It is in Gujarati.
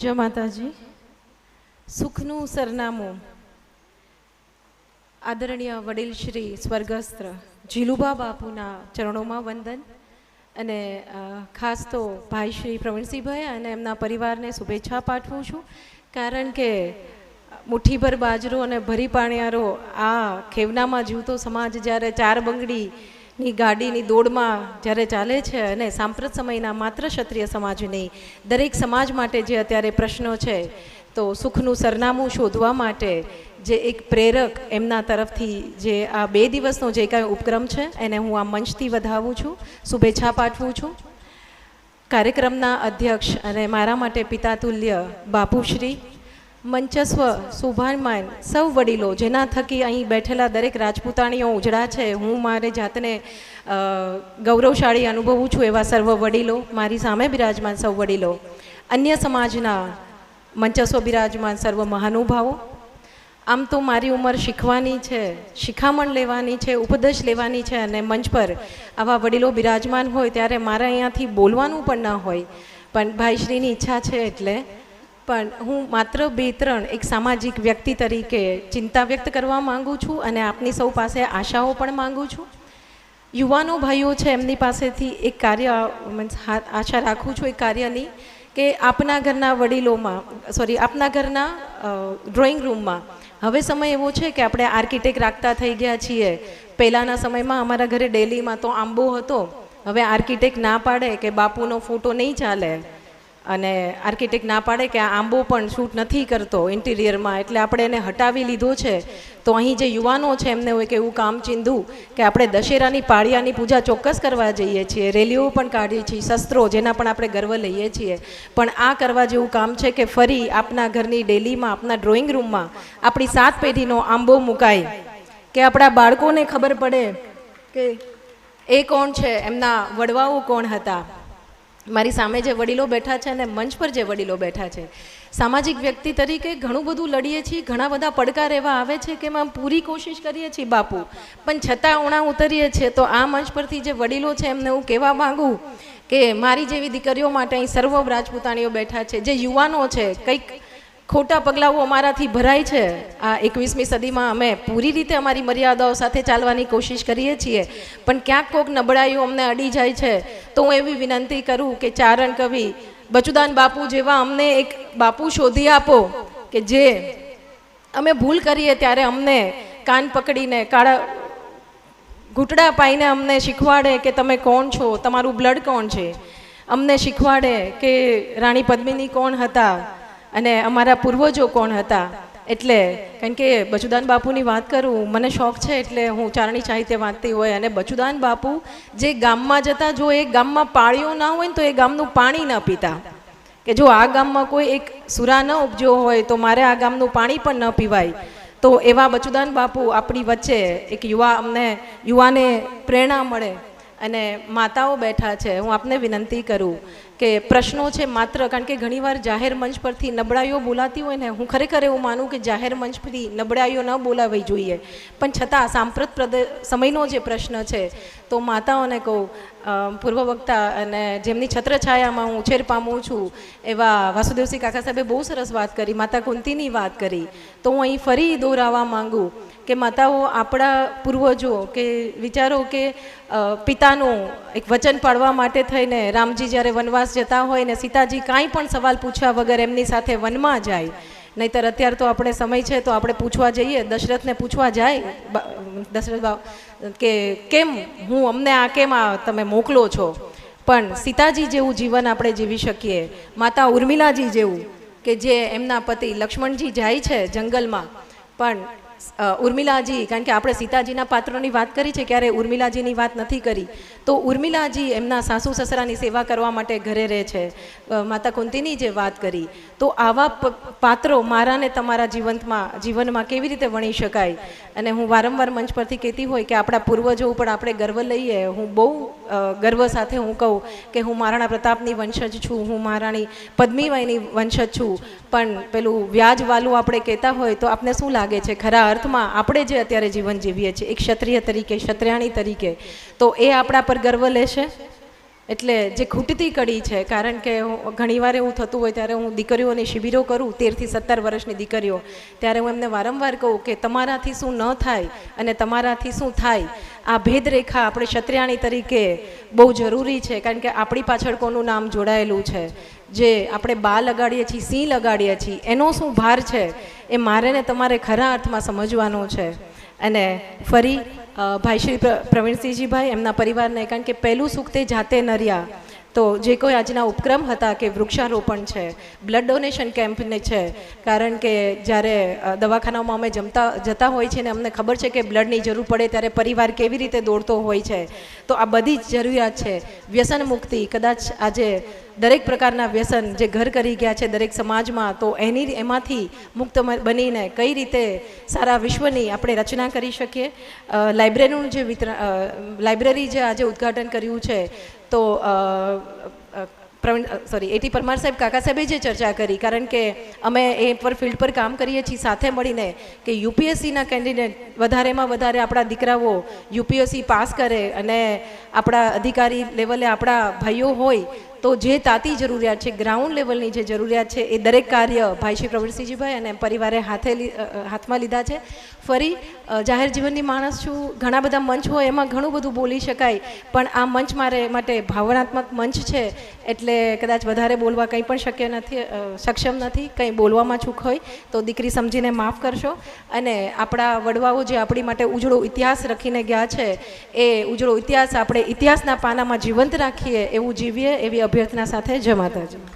જય માતાજી, સુખનું સરનામું. આદરણીય વડીલ શ્રી સ્વર્ગસ્થ જીલુબા બાપુના ચરણોમાં વંદન અને ખાસ તો ભાઈ શ્રી પ્રવીણસિંહભાઈ અને એમના પરિવારને શુભેચ્છા પાઠવું છું. કારણ કે, મુઠ્ઠીભર બાજરો અને ભરી પાણિયારો આ ખેવનામાં જીવતો સમાજ જ્યારે ચાર બંગડીની ગાડીની દોડમાં જ્યારે ચાલે છે અને સાંપ્રત સમયના માત્ર ક્ષત્રિય સમાજ નહીં, દરેક સમાજ માટે જે અત્યારે પ્રશ્નો છે, તો સુખનું સરનામું શોધવા માટે જે એક પ્રેરક એમના તરફથી જે આ બે દિવસનો જે કાંઈ ઉપક્રમ છે, એને હું આ મંચથી વધાવું છું. શુભેચ્છા પાઠવું છું. કાર્યક્રમના અધ્યક્ષ અને મારા માટે પિતાતુલ્ય બાપુશ્રી મંચસ્વ શોભાયમાન સૌ વડીલો જેના થકી અહીં બેઠેલા દરેક રાજપૂતાણીઓ ઉજળા છે. હું મારે જાતને ગૌરવશાળી અનુભવું છું એવા સર્વ વડીલો, મારી સામે બિરાજમાન સૌ વડીલો. અન્ય સમાજના મંચસ્વ બિરાજમાન સર્વ મહાનુભાવો. આમ તો મારી ઉંમર શીખવાની છે, શિખામણ લેવાની છે, ઉપદેશ લેવાની છે અને મંચ પર આવા વડીલો બિરાજમાન હોય ત્યારે મારે અહીંયાથી બોલવાનું પણ ન હોય. પણ ભાઈશ્રીની ઈચ્છા છે એટલે પણ હું માત્ર બે ત્રણ એક સામાજિક વ્યક્તિ તરીકે ચિંતા વ્યક્ત કરવા માંગુ છું અને આપની સૌ પાસે આશાઓ પણ માંગુ છું. યુવાનો ભાઈઓ છે, એમની પાસેથી એક કાર્ય, મીન્સ આશા રાખું છું એક કાર્યની કે આપના ઘરના વડીલોમાં, સોરી, આપના ઘરના ડ્રોઈંગ રૂમમાં હવે સમય એવો છે કે આપણે આર્કિટેક્ટ રાખતા થઈ ગયા છીએ. પહેલાંના સમયમાં અમારા ઘરે ડેલીમાં તો આંબો હતો. હવે આર્કિટેક્ટ ના પાડે કે બાપુનો ફોટો નહીં ચાલે. અને આર્કિટેક્ટ ના પાડે કે આ આંબો પણ શૂટ નથી કરતો ઇન્ટિરિયરમાં એટલે આપણે એને હટાવી લીધો છે. તો અહીં જે યુવાનો છે, એમને હોય કે એવું કામ ચીંધું કે આપણે દશેરાની પાળિયાની પૂજા ચોક્કસ કરવા જઈએ છીએ. રેલીઓ પણ કાઢીએ છીએ, શસ્ત્રો જેના પણ આપણે ગર્વ લઈએ છીએ. પણ આ કરવા જેવું કામ છે કે ફરી આપના ઘરની ડેલીમાં, આપના ડ્રોઈંગ રૂમમાં આપણી સાત પેઢીનો આંબો મુકાય. કે આપણા બાળકોને ખબર પડે કે એ કોણ છે, એમના વડવાઓ કોણ હતા. મારી સામે જે વડીલો બેઠા છે અને મંચ પર જે વડીલો બેઠા છે, સામાજિક વ્યક્તિ તરીકે ઘણું બધું લડીએ છીએ, ઘણા બધા પડકાર એવા આવે છે કે એમાં પૂરી કોશિશ કરીએ છીએ, બાપુ. પણ છતાં ઉણા ઉતરીએ છીએ, તો આ મંચ પરથી જે વડીલો છે એમને હું કહેવા માંગુ કે મારી જેવી દીકરીઓ માટે અહીં સર્વ રાજપૂતાણીઓ બેઠા છે, જે યુવાનો છે, કંઈક ખોટા પગલાઓ અમારાથી ભરાય છે. આ એકવીસમી સદીમાં અમે પૂરી રીતે અમારી મર્યાદાઓ સાથે ચાલવાની કોશિશ કરીએ છીએ. પણ ક્યાંક કોઈક નબળાઈઓ અમને અડી જાય છે. તો હું એવી વિનંતી કરું કે ચારણ કવિ, બચુદાન બાપુ જેવા અમને એક બાપુ શોધી આપો કે જે અમે ભૂલ કરીએ ત્યારે અમને કાન પકડીને, કાળા ઘૂંટડા પાઈને અમને શીખવાડે કે તમે કોણ છો, તમારું બ્લડ કોણ છે? અમને શીખવાડે કે રાણી પદ્મિની કોણ હતા? અને અમારા પૂર્વજો કોણ હતા? એટલે કારણ કે બચુદાન બાપુની વાત કરું, મને શોખ છે એટલે હું ચારણી સાહિત્ય વાંચતી હોય અને બચુદાન બાપુ જે ગામમાં જતા, જો એ ગામમાં પાળીઓ ના હોય ને તો એ ગામનું પાણી ન પીતા. કે જો આ ગામમાં કોઈ એક સુરા ન ઉપજ્યો હોય તો મારે આ ગામનું પાણી પણ ન પીવાય. તો એવા બચુદાન બાપુ આપણી વચ્ચે એક યુવા અમને, યુવાને પ્રેરણા મળે. અને માતાઓ બેઠા છે, હું આપને વિનંતી કરું કે પ્રશ્નો છે માત્ર, કારણ કે ઘણીવાર જાહેર મંચ પરથી નબળાઈઓ બોલાતી હોય ને, હું ખરેખર એવું માનું કે જાહેર મંચ પરથી નબળાઈઓ ન બોલાવવી જોઈએ. પણ છતાં સાંપ્રત સમયનો જે પ્રશ્ન છે, તો માતાઓને કહું પૂર્વ વક્તા અને જેમની છત્રછાયામાં હું ઉછેર પામું છું, એવા વાસુદેવસિંહ કાકા સાહેબે બહુ સરસ વાત કરી, માતા કુંતીની વાત કરી. તો હું અહીં ફરી દોરાવા માંગુ કે માતાઓ આપણા પૂર્વજો કે વિચારો કે પિતાનું એક વચન પાડવા માટે થઈને રામજી જ્યારે વનવાસ જતા હોય ને સીતાજી કાંઈ પણ સવાલ પૂછ્યા વગર એમની સાથે વનમાં જાય, નહીતર અત્યારે તો આપણે સમય છે તો આપણે પૂછવા જઈએ, દશરથને પૂછવા જાય દશરથ બાબ કે કેમ, હું અમને આ કેમ આ તમે મોકલો છો? પણ સીતાજી જેવું જીવન આપણે જીવી શકીએ, માતા ઉર્મિલાજી જેવું, કે જે એમના પતિ લક્ષ્મણજી જાય છે જંગલમાં, પણ ઉર્મિલાજી, કારણ કે આપણે સીતાજીના પાત્રોની વાત કરી છે, ક્યારે ઉર્મિલાજીની વાત નથી કરી. તો ઉર્મિલાજી એમના સાસુ સસરાની સેવા કરવા માટે ઘરે રહે છે. માતા કુંતીની જે વાત કરી, તો આવા પાત્રો મારા ને તમારા જીવંતમાં, જીવનમાં કેવી રીતે વણી શકાય? અને હું વારંવાર મંચ પરથી કહેતી હોય કે આપણા પૂર્વજો ઉપર આપણે ગર્વ લઈએ. હું બહુ ગર્વ સાથે હું કહું કે હું મહારાણા પ્રતાપની વંશજ છું, હું મહારાણી પદ્મીબાઈની વંશજ છું. પણ પેલું વ્યાજવાલું આપણે કહેતા હોય તો આપને શું લાગે છે? ખરા? અર્થમાં આપણે જે અત્યારે જીવન જીવીએ છીએ, એક ક્ષત્રિય તરીકે, ક્ષત્રિયાણી તરીકે, તો એ આપણા પર ગર્વ લેશે? એટલે જે ખૂટતી કડી છે, કારણ કે ઘણીવાર એવું થતું હોય ત્યારે હું દીકરીઓની શિબિરો કરું, તેરથી સત્તર વર્ષની દીકરીઓ, ત્યારે હું એમને વારંવાર કહું કે તમારાથી શું ન થાય અને તમારાથી શું થાય? આ ભેદરેખા આપણે ક્ષત્રિયાણી તરીકે બહુ જરૂરી છે, કારણ કે આપણી પાછળ કોનું નામ જોડાયેલું છે. જે આપણે બા લગાડીએ છીએ સિંહ લગાડીએ છીએ, એનો શું ભાર છે? એ મારે ને તમારે ખરા અર્થમાં સમજવાનો છે. અને ફરી ભાઈ શ્રી પ્ર- પ્રવીણસિંહજીભાઈ એમના પરિવારને, કારણ કે પહેલું સુખ તે જાતે નર્યા. તો જે કોઈ આજના ઉપક્રમ હતા કે વૃક્ષારોપણ છે બ્લડ ડોનેશન કેમ્પને છે, કારણ કે જ્યારે દવાખાનામાં અમે જમતા, જતા હોય છે ને અમને ખબર છે કે બ્લડની જરૂર પડે ત્યારે પરિવાર કેવી રીતે દોડતો હોય છે, તો આ બધી જ જરૂરિયાત છે. વ્યસન મુક્તિ, કદાચ આજે દરેક પ્રકારના વ્યસન જે ઘર કરી ગયા છે દરેક સમાજમાં, તો એની, એમાંથી મુક્ત બનીને કઈ રીતે સારા વિશ્વની આપણે રચના કરી શકીએ? લાઇબ્રેરીનું જે વિતરણ લાઇબ્રેરી જે આજે ઉદ્ઘાટન કર્યું છે તો પ્રવીણ સોરી એટી પરમાર સાહેબ કાકા સાહેબે જે ચર્ચા કરી, કારણ કે અમે એ પર ફિલ્ડ પર કામ કરીએ છીએ, સાથે મળીને કે યુપીએસસીના કેન્ડિડેટ વધારેમાં વધારે આપણા દીકરાઓ યુપીએસસી પાસ કરે અને આપણા અધિકારી લેવલે આપણા ભાઈઓ હોય તો જે તાતી જરૂરિયાત છે ગ્રાઉન્ડ લેવલની જે જરૂરિયાત છે, એ દરેક કાર્ય ભાઈ શ્રી પ્રવીણસિંહજીભાઈ અને પરિવારે હાથે હાથમાં લીધા છે. ફરી જાહેર જીવનની માણસ છું, ઘણા બધા મંચ હોય, એમાં ઘણું બધું બોલી શકાય, પણ આ મંચ મારે, માટે ભાવનાત્મક મંચ છે, એટલે કદાચ વધારે બોલવા કંઈ પણ શક્ય નથી સક્ષમ નથી, કંઈ બોલવામાં ચૂક હોય, તો દીકરી સમજીને માફ કરશો. અને આપણા વડવાઓ જે આપણી માટે ઉજળો ઇતિહાસ રખીને ગયા છે, એ ઉજળો ઇતિહાસ આપણે ઇતિહાસના પાનામાં જીવંત રાખીએ, એવું જીવીએ, એવી અભ્યર્થના સાથે જમાતા માતાજી.